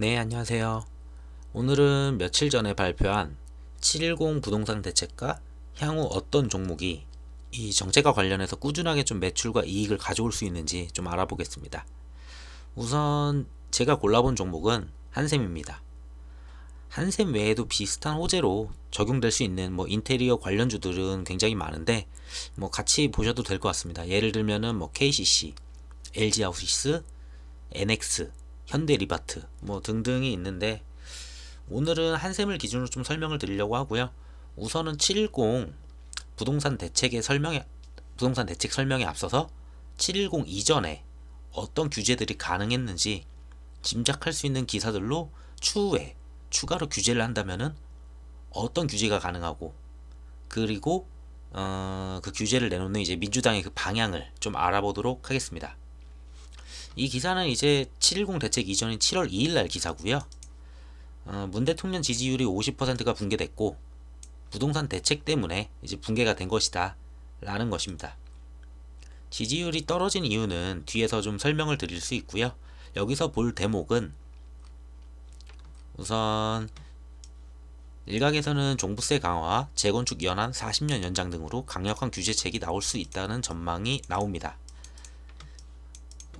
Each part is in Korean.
네, 안녕하세요. 오늘은 며칠 전에 발표한 710 부동산 대책과 향후 어떤 종목이 이 정책과 관련해서 꾸준하게 좀 매출과 이익을 가져올 수 있는지 좀 알아보겠습니다. 우선 제가 골라본 종목은 한샘입니다. 한샘 외에도 비슷한 호재로 적용될 수 있는 뭐 인테리어 관련주들은 굉장히 많은데 뭐 같이 보셔도 될 것 같습니다. 예를 들면은 뭐 KCC, LG 하우시스, NX, 현대 리바트 뭐 등등이 있는데 오늘은 한샘을 기준으로 좀 설명을 드리려고 하고요. 우선은 710 부동산 대책의 설명에 부동산 대책 설명에 앞서서 710 이전에 어떤 규제들이 가능했는지 짐작할 수 있는 기사들로 추후에 추가로 규제를 한다면은 어떤 규제가 가능하고 그리고 어, 그 규제를 내놓는 이제 민주당의 그 방향을 좀 알아보도록 하겠습니다. 이 기사는 이제 710 대책 이전인 7월 2일 날 기사고요. 어, 문 대통령 지지율이 50%가 붕괴됐고 부동산 대책 때문에 이제 붕괴가 된 것이다 라는 것입니다. 지지율이 떨어진 이유는 뒤에서 좀 설명을 드릴 수 있고요. 여기서 볼 대목은 우선 일각에서는 종부세 강화, 재건축 연한 40년 연장 등으로 강력한 규제책이 나올 수 있다는 전망이 나옵니다.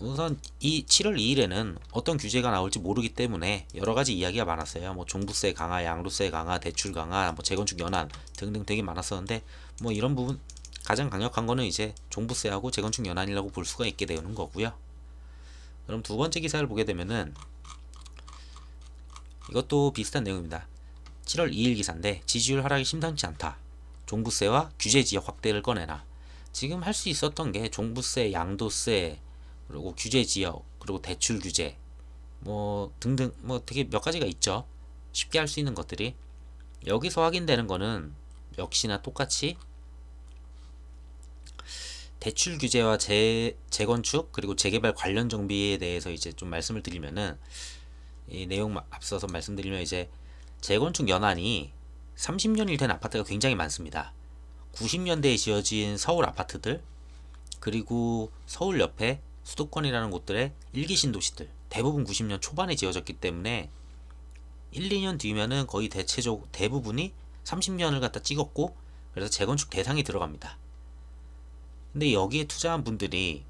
우선 이 7월 2일에는 어떤 규제가 나올지 모르기 때문에 여러 가지 이야기가 많았어요. 뭐 종부세 강화, 양도세 강화, 대출 강화, 뭐 재건축 연한 등등 되게 많았었는데 뭐 이런 부분 가장 강력한 거는 이제 종부세하고 재건축 연한이라고 볼 수가 있게 되는 거고요. 그럼 두 번째 기사를 보게 되면은 이것도 비슷한 내용입니다. 7월 2일 기사인데 지지율 하락이 심상치 않다. 종부세와 규제 지역 확대를 꺼내나. 지금 할 수 있었던 게 종부세, 양도세, 그리고 규제 지역, 그리고 대출 규제, 뭐 등등 뭐 되게 몇 가지가 있죠. 쉽게 할 수 있는 것들이 여기서 확인되는 거는 역시나 똑같이 대출 규제와 재, 재건축 그리고 재개발 관련 정비에 대해서 이제 좀 말씀을 드리면은 이 내용 앞서서 말씀드리면 이제 재건축 연한이 30년이 된 아파트가 굉장히 많습니다. 90년대에 지어진 서울 아파트들 그리고 서울 옆에 수도권이라는 곳들의 일기 신 도시들 대부분 90년 초반에 지어졌기 때문에 1, 2년 뒤면은 거의 대체적 대부분이 30년을 갖다 찍었고 그래서 재건축 대상이 들어갑니다. 근데 여기에 투자한 분들이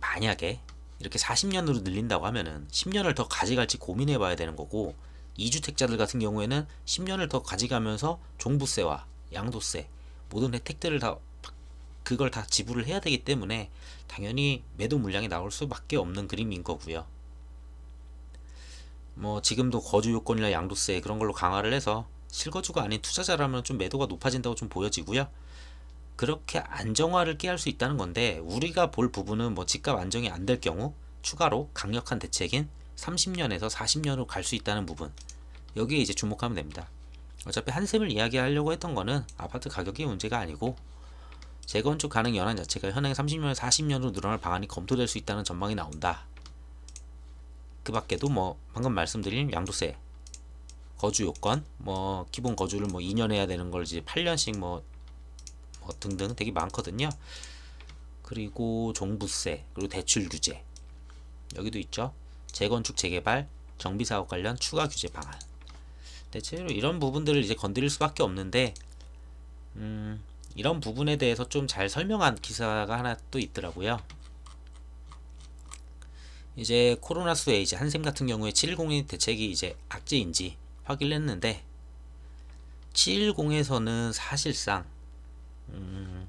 만약에 이렇게 40년으로 늘린다고 하면은 10년을 더 가져갈지 고민해 봐야 되는 거고 2주택자들 같은 경우에는 10년을 더 가져가면서 종부세와 양도세 모든 혜택들을 다 그걸 다 지불을 해야 되기 때문에 당연히 매도 물량이 나올 수밖에 없는 그림인 거고요. 뭐 지금도 거주 요건이나 양도세 그런 걸로 강화를 해서 실거주가 아닌 투자자라면 좀 매도가 높아진다고 좀 보여지고요. 그렇게 안정화를 깨할 수 있다는 건데 우리가 볼 부분은 뭐 집값 안정이 안 될 경우 추가로 강력한 대책인 30년에서 40년으로 갈 수 있다는 부분 여기에 이제 주목하면 됩니다. 어차피 한샘을 이야기하려고 했던 거는 아파트 가격이 문제가 아니고 재건축 가능 연한 자체가 현행 30년, 40년으로 늘어날 방안이 검토될 수 있다는 전망이 나온다. 그 밖에도 뭐 방금 말씀드린 양도세, 거주 요건, 뭐 기본 거주를 뭐 2년 해야 되는 걸 이제 8년씩 뭐, 뭐 등등 되게 많거든요. 그리고 종부세, 그리고 대출 규제 여기도 있죠. 재건축 재개발, 정비 사업 관련 추가 규제 방안. 대체로 이런 부분들을 이제 건드릴 수밖에 없는데 음, 이런 부분에 대해서 좀 잘 설명한 기사가 하나 또 있더라고요. 이제 코로나 수에 이제 한샘 같은 경우에 710의 대책이 이제 악재인지 확인을 했는데 710에서는 사실상 음,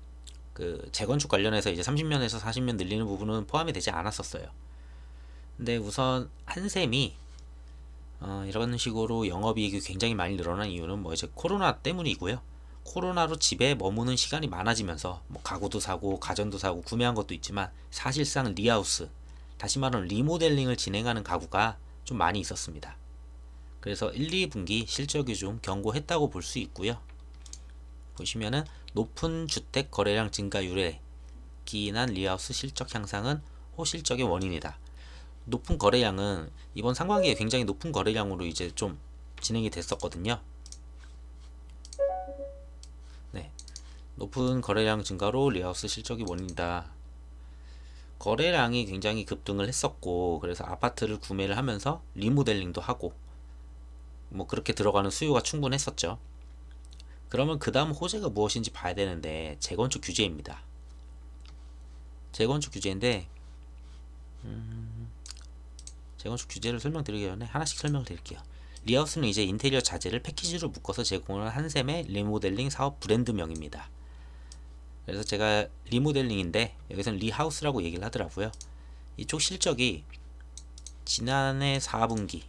그 재건축 관련해서 이제 30년에서 40년 늘리는 부분은 포함이 되지 않았었어요. 근데 우선 한샘이 어, 이런 식으로 영업이익이 굉장히 많이 늘어난 이유는 뭐 이제 코로나 때문이고요. 코로나로 집에 머무는 시간이 많아지면서 뭐 가구도 사고 가전도 사고 구매한 것도 있지만 사실상 리하우스 다시 말하면 리모델링을 진행하는 가구가 좀 많이 있었습니다. 그래서 1, 2분기 실적이 좀 견고했다고 볼 수 있고요. 보시면은 높은 주택 거래량 증가율에 기인한 리하우스 실적 향상은 호실적의 원인이다. 높은 거래량은 이번 상반기에 굉장히 높은 거래량으로 이제 좀 진행이 됐었거든요. 높은 거래량 증가로 리하우스 실적이 원인이다. 거래량이 굉장히 급등을 했었고 그래서 아파트를 구매를 하면서 리모델링도 하고 뭐 그렇게 들어가는 수요가 충분했었죠. 그러면 그 다음 호재가 무엇인지 봐야 되는데 재건축 규제입니다. 재건축 규제인데 음, 재건축 규제를 설명드리기 전에 하나씩 설명을 드릴게요. 리하우스는 이제 인테리어 자재를 패키지로 묶어서 제공하는 한샘의 리모델링 사업 브랜드명입니다. 그래서 제가 리모델링인데 여기서는 리하우스라고 얘기를 하더라고요. 이쪽 실적이 지난해 4분기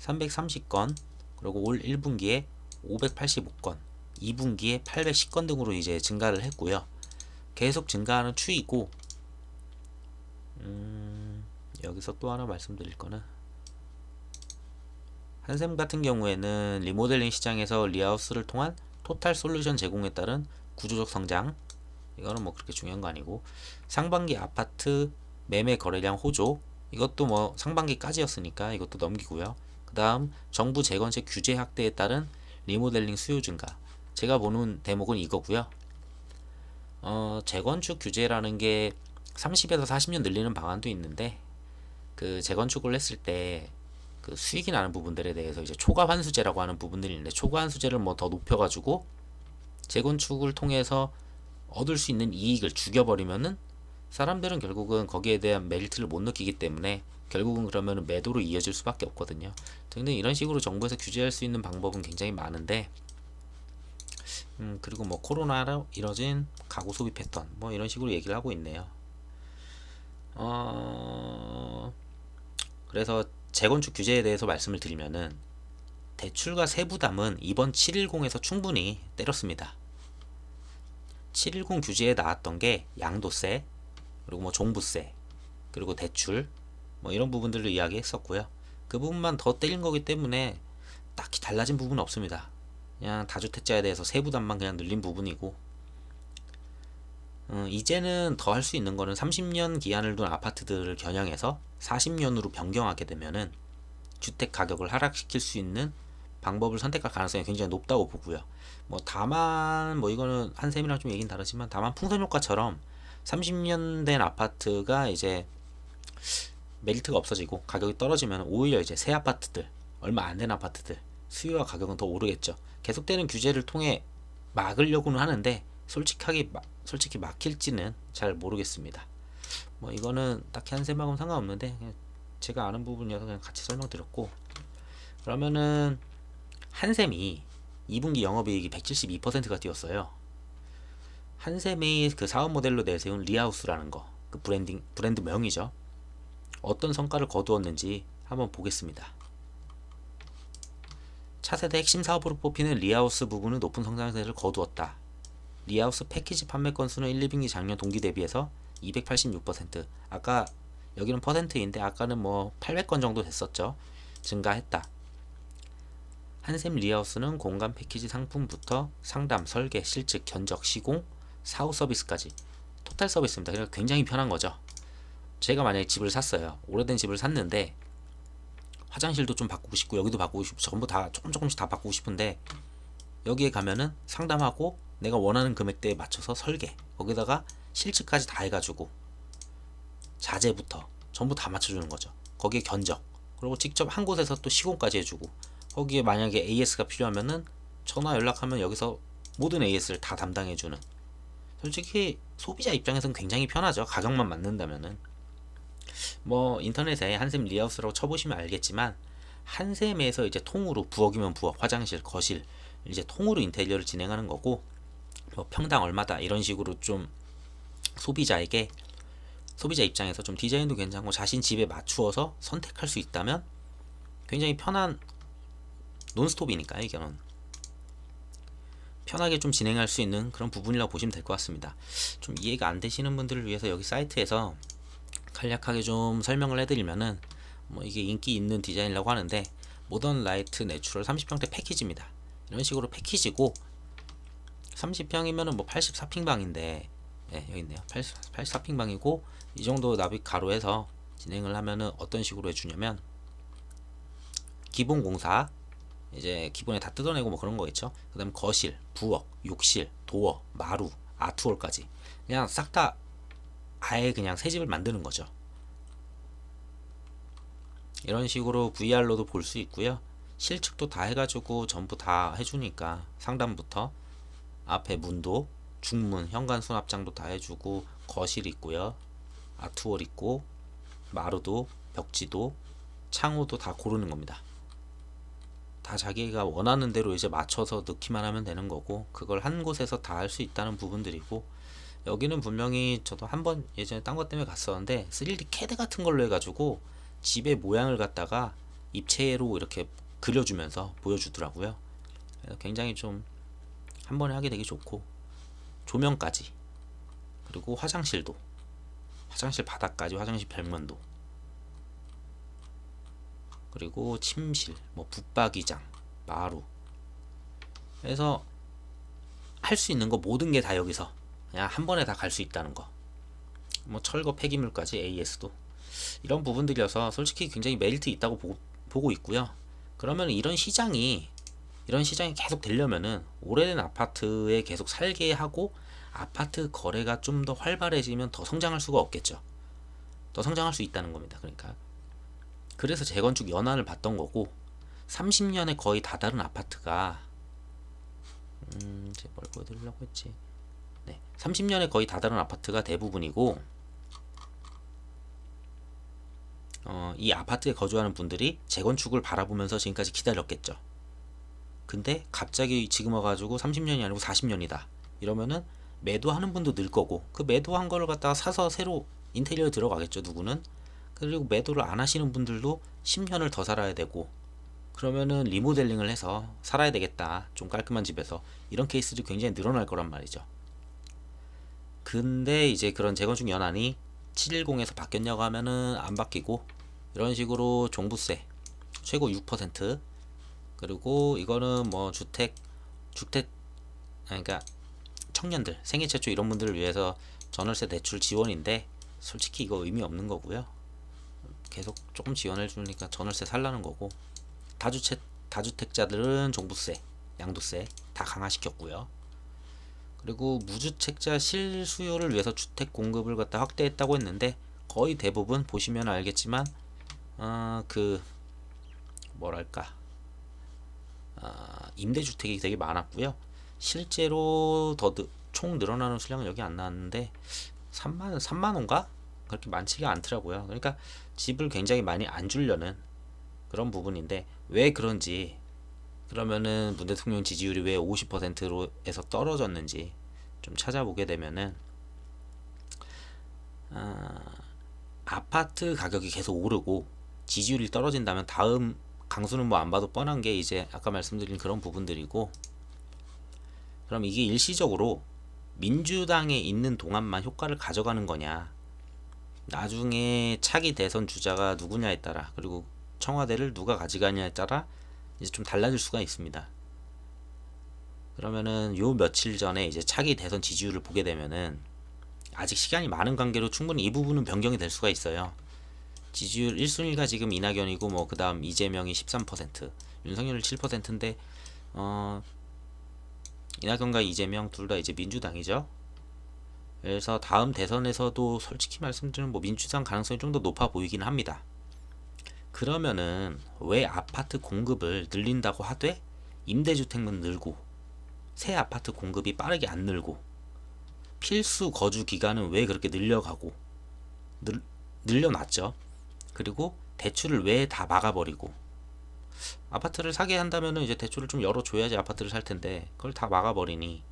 330건 그리고 올 1분기에 585건 2분기에 810건 등으로 이제 증가를 했고요. 계속 증가하는 추이고 음, 여기서 또 하나 말씀드릴 거는 한샘 같은 경우에는 리모델링 시장에서 리하우스를 통한 토탈 솔루션 제공에 따른 구조적 성장 이거는 뭐 그렇게 중요한 거 아니고 상반기 아파트 매매 거래량 호조 이것도 뭐 상반기까지였으니까 이것도 넘기고요. 그 다음 정부 재건세 규제 확대에 따른 리모델링 수요 증가 제가 보는 대목은 이거고요. 어, 재건축 규제라는 게 30에서 40년 늘리는 방안도 있는데 그 재건축을 했을 때 그 수익이 나는 부분들에 대해서 이제 초과 환수제라고 하는 부분들이 있는데 초과 환수제를 뭐 더 높여가지고 재건축을 통해서 얻을 수 있는 이익을 죽여버리면은 사람들은 결국은 거기에 대한 메리트를 못 느끼기 때문에 결국은 그러면 매도로 이어질 수밖에 없거든요. 근데 이런 식으로 정부에서 규제할 수 있는 방법은 굉장히 많은데 음, 그리고 뭐 코로나로 이뤄진 가구 소비 패턴 뭐 이런 식으로 얘기를 하고 있네요. 어, 그래서 재건축 규제에 대해서 말씀을 드리면은 대출과 세부담은 이번 710에서 충분히 때렸습니다. 710 규제에 나왔던 게 양도세, 그리고 뭐 종부세, 그리고 대출, 뭐 이런 부분들을 이야기했었고요. 그 부분만 더 때린 거기 때문에 딱히 달라진 부분은 없습니다. 그냥 다주택자에 대해서 세부담만 그냥 늘린 부분이고, 음, 이제는 더 할 수 있는 거는 30년 기한을 둔 아파트들을 겨냥해서 40년으로 변경하게 되면은 주택 가격을 하락시킬 수 있는 방법을 선택할 가능성이 굉장히 높다고 보고요. 뭐 다만 뭐 이거는 한샘이랑 좀 얘기는 다르지만 다만 풍선 효과처럼 30년 된 아파트가 이제 메리트가 없어지고 가격이 떨어지면 오히려 이제 새 아파트들 얼마 안 된 아파트들 수요와 가격은 더 오르겠죠. 계속되는 규제를 통해 막으려고는 하는데 솔직하게 마, 솔직히 막힐지는 잘 모르겠습니다. 뭐 이거는 딱히 한샘하고는 상관없는데 그냥 제가 아는 부분이어서 그냥 같이 설명드렸고 그러면은 한샘이 2분기 영업이익이 172%가 뛰었어요. 한샘이 그 사업 모델로 내세운 리하우스라는 거, 그 브랜딩 브랜드 명이죠. 어떤 성과를 거두었는지 한번 보겠습니다. 차세대 핵심 사업으로 뽑히는 리하우스 부분은 높은 성장세를 거두었다. 리하우스 패키지 판매 건수는 1, 2분기 작년 동기 대비해서 286% 아까 여기는 퍼센트인데 아까는 뭐 800건 정도 됐었죠. 증가했다. 한샘 리하우스는 공간 패키지 상품부터 상담, 설계, 실측, 견적, 시공, 사후 서비스까지 토탈 서비스입니다. 그러니까 굉장히 편한 거죠. 제가 만약에 집을 샀어요. 오래된 집을 샀는데 화장실도 좀 바꾸고 싶고 여기도 바꾸고 싶고 전부 다 조금 조금씩 다 바꾸고 싶은데 여기에 가면은 상담하고 내가 원하는 금액대에 맞춰서 설계 거기다가 실측까지 다 해가지고 자재부터 전부 다 맞춰주는 거죠. 거기에 견적 그리고 직접 한 곳에서 또 시공까지 해주고 거기에 만약에 AS가 필요하면은 전화 연락하면 여기서 모든 AS를 다 담당해주는 솔직히 소비자 입장에서는 굉장히 편하죠. 가격만 맞는다면은 뭐 인터넷에 한샘 리하우스라고 쳐보시면 알겠지만 한샘에서 이제 통으로 부엌이면 부엌, 화장실, 거실 이제 통으로 인테리어를 진행하는 거고 뭐 평당 얼마다 이런 식으로 좀 소비자에게 소비자 입장에서 좀 디자인도 괜찮고 자신 집에 맞추어서 선택할 수 있다면 굉장히 편한 논스톱이니까 이거는 편하게 좀 진행할 수 있는 그런 부분이라고 보시면 될 것 같습니다. 좀 이해가 안 되시는 분들을 위해서 여기 사이트에서 간략하게 좀 설명을 해드리면은 뭐 이게 인기 있는 디자인이라고 하는데 모던 라이트 내추럴 30평대 패키지입니다. 이런 식으로 패키지고 30평이면은 뭐 84평방인데 예, 여기 있네요. 80, 84평방이고 이 정도 납입 가로해서 진행을 하면은 어떤 식으로 해주냐면 기본 공사 이제 기본에 다 뜯어내고 뭐 그런 거 있죠. 그 다음 거실, 부엌, 욕실, 도어, 마루, 아트홀까지 그냥 싹 다 아예 그냥 새 집을 만드는 거죠. 이런 식으로 VR로도 볼 수 있고요. 실측도 다 해가지고 전부 다 해주니까 상단부터 앞에 문도 중문 현관 수납장도 다 해주고 거실 있고요. 아트월 있고 마루도 벽지도 창호도 다 고르는 겁니다. 다 자기가 원하는 대로 이제 맞춰서 넣기만 하면 되는 거고 그걸 한 곳에서 다 할 수 있다는 부분들이고 여기는 분명히 저도 한 번 예전에 딴 것 때문에 갔었는데 3D 캐드 같은 걸로 해가지고 집의 모양을 갖다가 입체로 이렇게 그려주면서 보여주더라고요. 굉장히 좀 한 번에 하기 되게 좋고 조명까지 그리고 화장실도 화장실 바닥까지 화장실 벽면도 그리고 침실 뭐 붙박이장 마루 그래서 할 수 있는 거 모든 게 다 여기서 그냥 한 번에 다 갈 수 있다는 거. 뭐 철거 폐기물까지 AS도 이런 부분들이어서 솔직히 굉장히 메리트 있다고 보고, 보고 있고요. 그러면 이런 시장이 이런 시장이 계속 되려면은 오래된 아파트에 계속 살게 하고 아파트 거래가 좀 더 활발해지면 더 성장할 수가 없겠죠. 더 성장할 수 있다는 겁니다. 그러니까 그래서 재건축 연한을 봤던 거고 30년에 거의 다다른 아파트가 음, 이제 뭘 보여드리려고 했지. 네, 30년에 거의 다다른 아파트가 대부분이고 어, 이 아파트에 거주하는 분들이 재건축을 바라보면서 지금까지 기다렸겠죠. 근데 갑자기 지금 와가지고 30년이 아니고 40년이다. 이러면은 매도하는 분도 늘 거고 그 매도한 거를 갖다가 사서 새로 인테리어 들어가겠죠. 누구는 그리고 매도를 안 하시는 분들도 10년을 더 살아야 되고 그러면은 리모델링을 해서 살아야 되겠다. 좀 깔끔한 집에서 이런 케이스들이 굉장히 늘어날 거란 말이죠. 근데 이제 그런 재건축 연한이 710에서 바뀌었냐고 하면은 안 바뀌고 이런 식으로 종부세 최고 6% 그리고 이거는 뭐 주택 주택 그러니까 청년들 생애 최초 이런 분들을 위해서 전월세 대출 지원인데 솔직히 이거 의미 없는 거고요. 계속 조금 지원해 주니까 전월세 살라는 거고 다주택 다주택자들은 종부세, 양도세 다 강화시켰고요. 그리고 무주택자 실수요를 위해서 주택 공급을 갖다 확대했다고 했는데 거의 대부분 보시면 알겠지만 어, 그 뭐랄까 아, 임대주택이 되게 많았고요. 실제로 더 총 늘어나는 수량은 여기 안 나왔는데 3만 3만 원가 그렇게 많지가 않더라고요. 그러니까 집을 굉장히 많이 안 주려는 그런 부분인데 왜 그런지 그러면은 문 대통령 지지율이 왜 50%로 에서 떨어졌는지 좀 찾아보게 되면은 아, 아파트 가격이 계속 오르고 지지율이 떨어진다면 다음 강수는 뭐 안 봐도 뻔한 게 이제 아까 말씀드린 그런 부분들이고 그럼 이게 일시적으로 민주당에 있는 동안만 효과를 가져가는 거냐 나중에 차기 대선 주자가 누구냐에 따라 그리고 청와대를 누가 가져가냐에 따라 이제 좀 달라질 수가 있습니다. 그러면은 요 며칠 전에 이제 차기 대선 지지율을 보게 되면은 아직 시간이 많은 관계로 충분히 이 부분은 변경이 될 수가 있어요. 지지율 1순위가 지금 이낙연이고 뭐 그다음 이재명이 13%, 윤석열이 7%인데 어 이낙연과 이재명 둘 다 이제 민주당이죠. 그래서 다음 대선에서도 솔직히 말씀드리면 뭐 민주당 가능성이 좀 더 높아 보이긴 합니다. 그러면은 왜 아파트 공급을 늘린다고 하되 임대주택만 늘고 새 아파트 공급이 빠르게 안 늘고 필수 거주 기간은 왜 그렇게 늘려가고 늘, 늘려놨죠. 그리고 대출을 왜 다 막아버리고 아파트를 사게 한다면은 이제 대출을 좀 열어줘야지 아파트를 살 텐데 그걸 다 막아버리니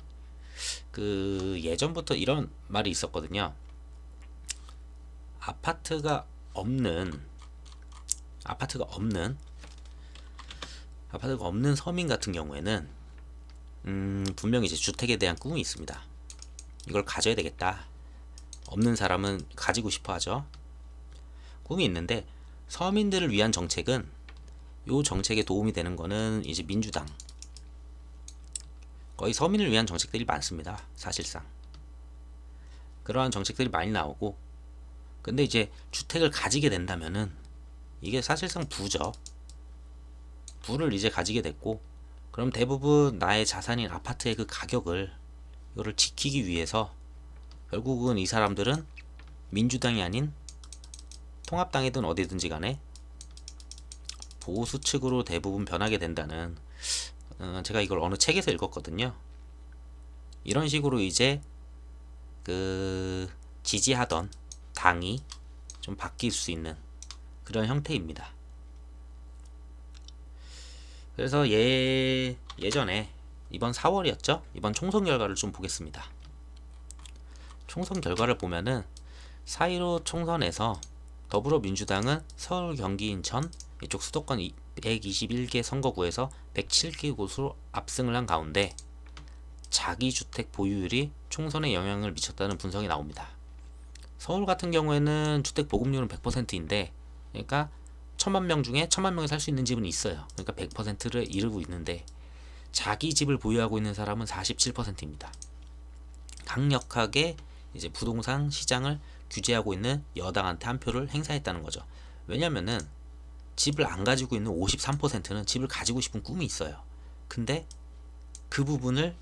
그 예전부터 이런 말이 있었거든요. 아파트가 없는 아파트가 없는 아파트가 없는 서민 같은 경우에는 음, 분명히 이제 주택에 대한 꿈이 있습니다. 이걸 가져야 되겠다. 없는 사람은 가지고 싶어 하죠. 꿈이 있는데 서민들을 위한 정책은 요 정책에 도움이 되는 거는 이제 민주당 거의 서민을 위한 정책들이 많습니다. 사실상 그러한 정책들이 많이 나오고 근데 이제 주택을 가지게 된다면은 이게 사실상 부죠. 부를 이제 가지게 됐고 그럼 대부분 나의 자산인 아파트의 그 가격을 이거를 지키기 위해서 결국은 이 사람들은 민주당이 아닌 통합당이든 어디든지 간에 보수 측으로 대부분 변하게 된다는 어, 제가 이걸 어느 책에서 읽었거든요. 이런 식으로 이제 그 지지하던 당이 좀 바뀔 수 있는 그런 형태입니다. 그래서 예 예전에 이번 4월이었죠? 이번 총선 결과를 좀 보겠습니다. 총선 결과를 보면은 4.15 총선에서 더불어민주당은 서울, 경기, 인천 이쪽 수도권 121개 선거구에서 107개 곳으로 압승을 한 가운데 자기 주택 보유율이 총선에 영향을 미쳤다는 분석이 나옵니다. 서울 같은 경우에는 주택 보급률은 100%인데 그러니까 천만 명 중에 천만 명이 살 수 있는 집은 있어요. 그러니까 100%를 이루고 있는데 자기 집을 보유하고 있는 사람은 47%입니다. 강력하게 이제 부동산 시장을 규제하고 있는 여당한테 한 표를 행사했다는 거죠. 왜냐면은 집을 안 가지고 있는 53%는 집을 가지고 싶은 꿈이 있어요. 근데 그 부분을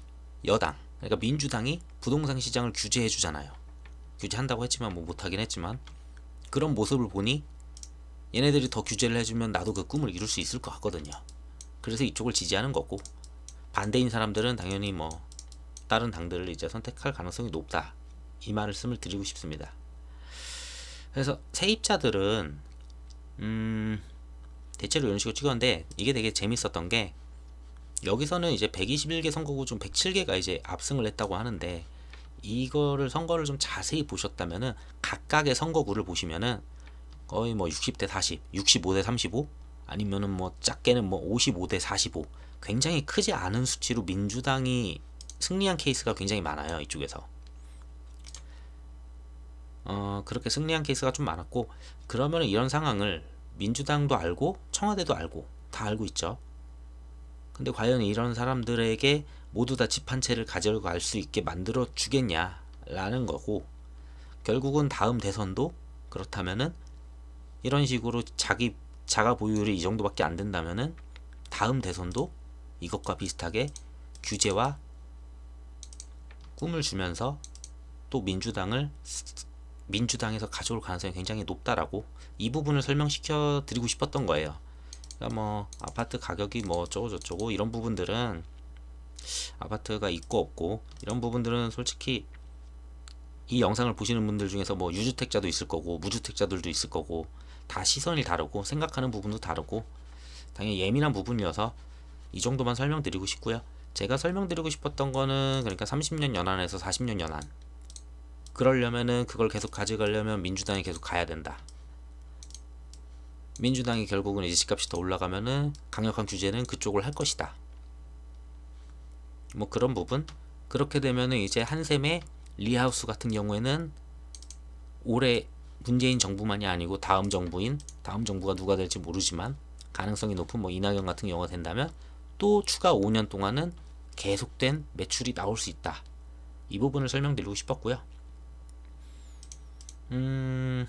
여당, 그러니까 민주당이 부동산 시장을 규제해 주잖아요. 규제한다고 했지만 뭐 못하긴 했지만 그런 모습을 보니 얘네들이 더 규제를 해주면 나도 그 꿈을 이룰 수 있을 것 같거든요. 그래서 이쪽을 지지하는 거고 반대인 사람들은 당연히 뭐 다른 당들을 이제 선택할 가능성이 높다. 이 말씀을 드리고 싶습니다. 그래서 세입자들은 음 대체로 이런 식으로 찍었는데 이게 되게 재밌었던 게 여기서는 이제 121개 선거구 중 107개가 이제 압승을 했다고 하는데 이거를 선거를 좀 자세히 보셨다면은 각각의 선거구를 보시면은 거의 뭐 60대 40, 65대 35 아니면은 뭐 작게는 뭐 55대 45 굉장히 크지 않은 수치로 민주당이 승리한 케이스가 굉장히 많아요 이쪽에서. 어 그렇게 승리한 케이스가 좀 많았고 그러면 이런 상황을 민주당도 알고 청와대도 알고 다 알고 있죠. 근데 과연 이런 사람들에게 모두 다 집 한 채를 가져갈 수 있게 만들어 주겠냐라는 거고 결국은 다음 대선도 그렇다면은 이런 식으로 자기 자가 보유율이 이 정도밖에 안 된다면은 다음 대선도 이것과 비슷하게 규제와 꿈을 주면서 또 민주당을 민주당에서 가져올 가능성이 굉장히 높다라고 이 부분을 설명시켜 드리고 싶었던 거예요. 그러니까 뭐 아파트 가격이 뭐 어쩌고 저쩌고 이런 부분들은 아파트가 있고 없고 이런 부분들은 솔직히 이 영상을 보시는 분들 중에서 뭐 유주택자도 있을 거고 무주택자들도 있을 거고 다 시선이 다르고 생각하는 부분도 다르고 당연히 예민한 부분이어서 이 정도만 설명드리고 싶고요. 제가 설명드리고 싶었던 거는 그러니까 30년 연한에서 40년 연한. 그러려면은 그걸 계속 가져가려면 민주당이 계속 가야 된다. 민주당이 결국은 이제 집값이 더 올라가면은 강력한 규제는 그쪽을 할 것이다. 뭐 그런 부분. 그렇게 되면은 이제 한샘의 리하우스 같은 경우에는 올해 문재인 정부만이 아니고 다음 정부인 다음 정부가 누가 될지 모르지만 가능성이 높은 뭐 이낙연 같은 경우가 된다면 또 추가 5년 동안은 계속된 매출이 나올 수 있다. 이 부분을 설명드리고 싶었고요. 음,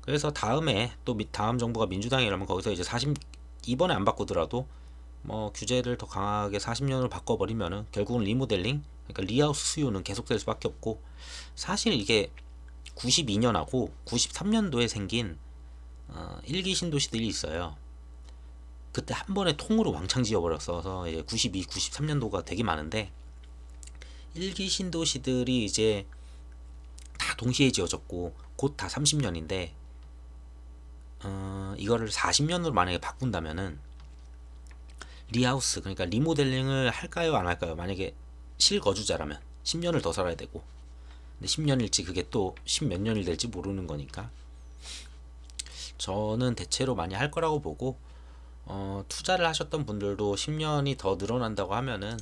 그래서 다음에 또 다음 정부가 민주당이라면 거기서 이제 40 이번에 안 바꾸더라도 뭐 규제를 더 강하게 40년으로 바꿔버리면은 결국은 리모델링 그러니까 리하우스 수요는 계속될 수밖에 없고 사실 이게 92년하고 93년도에 생긴 어, 일기 신도시들이 있어요. 그때 한 번에 통으로 왕창 지어버렸어서 이제 92, 93년도가 되게 많은데 일기 신도시들이 이제 다 동시에 지어졌고 곧 다 30년인데 어, 이거를 40년으로 만약에 바꾼다면은 리하우스 그러니까 리모델링을 할까요 안 할까요 만약에 실거주자라면 10년을 더 살아야 되고 근데 10년일지 그게 또 10몇 년이 될지 모르는 거니까 저는 대체로 많이 할 거라고 보고 어, 투자를 하셨던 분들도 10년이 더 늘어난다고 하면은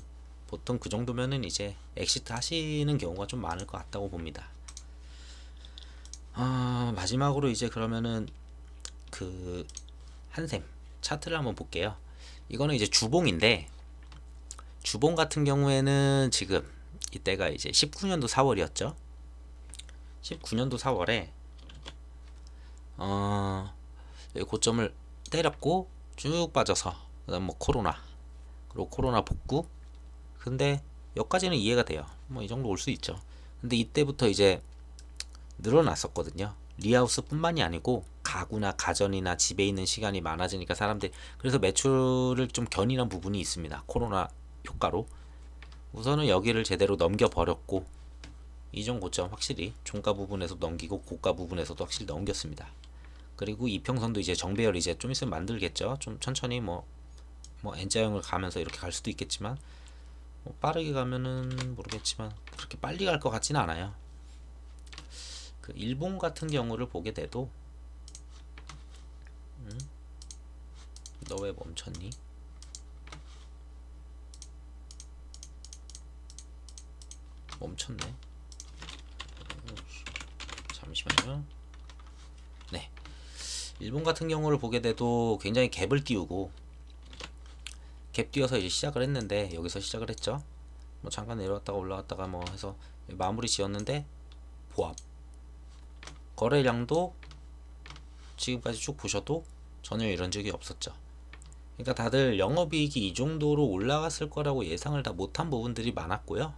보통 그 정도면은 이제 엑시트 하시는 경우가 좀 많을 것 같다고 봅니다. 어, 마지막으로 이제 그러면은 그 한샘 차트를 한번 볼게요. 이거는 이제 주봉인데 주봉 같은 경우에는 지금 이때가 이제 19년도 4월이었죠. 19년도 4월에 어 고점을 때렸고 쭉 빠져서 그다음 뭐 코로나 그리고 코로나 복구 근데 여기까지는 이해가 돼요. 뭐 이 정도 올 수 있죠. 근데 이때부터 이제 늘어났었거든요. 리하우스뿐만이 아니고 가구나 가전이나 집에 있는 시간이 많아지니까 사람들이 그래서 매출을 좀 견인한 부분이 있습니다. 코로나 효과로 우선은 여기를 제대로 넘겨 버렸고 이전 고점 확실히 종가 부분에서 넘기고 고가 부분에서도 확실히 넘겼습니다. 그리고 이평선도 이제 정배열 이제 좀 있으면 만들겠죠. 좀 천천히 뭐뭐 N자형을 가면서 이렇게 갈 수도 있겠지만 뭐 빠르게 가면은 모르겠지만 그렇게 빨리 갈 것 같지는 않아요. 그 일본 같은 경우를 보게 돼도 음? 너왜 멈췄니? 멈췄네. 잠시만요. 네. 일본 같은 경우를 보게 돼도 굉장히 갭을 띄우고 갭 띄워서 이제 시작을 했는데 여기서 시작을 했죠. 뭐 잠깐 내려왔다가 올라왔다가 뭐 해서 마무리 지었는데 보합 거래량도 지금까지 쭉 보셔도 전혀 이런 적이 없었죠. 그러니까 다들 영업이익이 이 정도로 올라갔을 거라고 예상을 다 못한 부분들이 많았고요.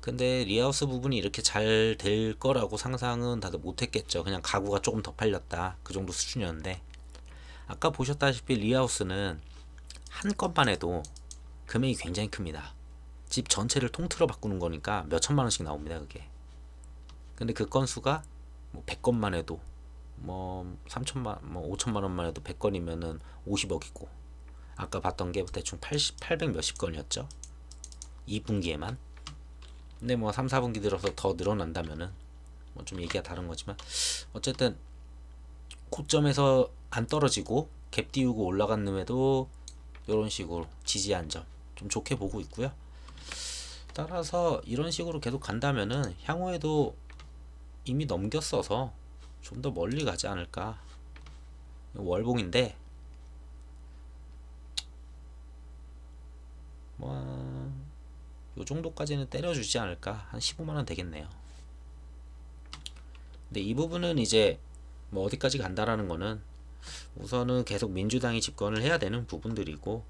근데 리하우스 부분이 이렇게 잘 될 거라고 상상은 다들 못했겠죠. 그냥 가구가 조금 더 팔렸다 그 정도 수준이었는데 아까 보셨다시피 리하우스는 한 건만 해도 금액이 굉장히 큽니다. 집 전체를 통틀어 바꾸는 거니까 몇 천만 원씩 나옵니다. 그게. 근데 그 건수가 뭐 100건만 해도 뭐 3천만 뭐 5천만 원만 해도 100건이면은 50억이고 아까 봤던 게 대충 80 800 몇십 건이었죠. 2분기에만. 근데 뭐 3, 4분기 들어서 더 늘어난다면은 뭐 좀 얘기가 다른 거지만 어쨌든 고점에서 안 떨어지고 갭 띄우고 올라간 놈에도 이런 식으로 지지한 점 좀 좋게 보고 있고요. 따라서 이런 식으로 계속 간다면은 향후에도 이미 넘겼어서 좀 더 멀리 가지 않을까. 월봉인데 뭐, 요 정도까지는 때려주지 않을까. 한 15만원 되겠네요. 근데 이 부분은 이제 뭐 어디까지 간다라는 거는 우선은 계속 민주당이 집권을 해야 되는 부분들이고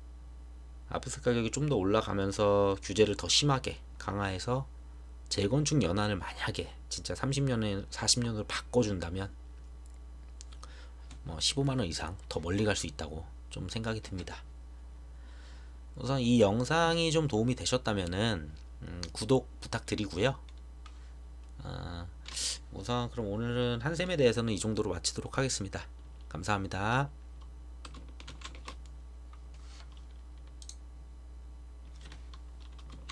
아프스 가격이 좀 더 올라가면서 규제를 더 심하게 강화해서 재건축 연한을 만약에 진짜 30년에 40년으로 바꿔준다면 뭐 15만 원 이상 더 멀리 갈 수 있다고 좀 생각이 듭니다. 우선 이 영상이 좀 도움이 되셨다면은 음, 구독 부탁드리고요. 아, 우선 그럼 오늘은 한샘에 대해서는 이 정도로 마치도록 하겠습니다. 감사합니다.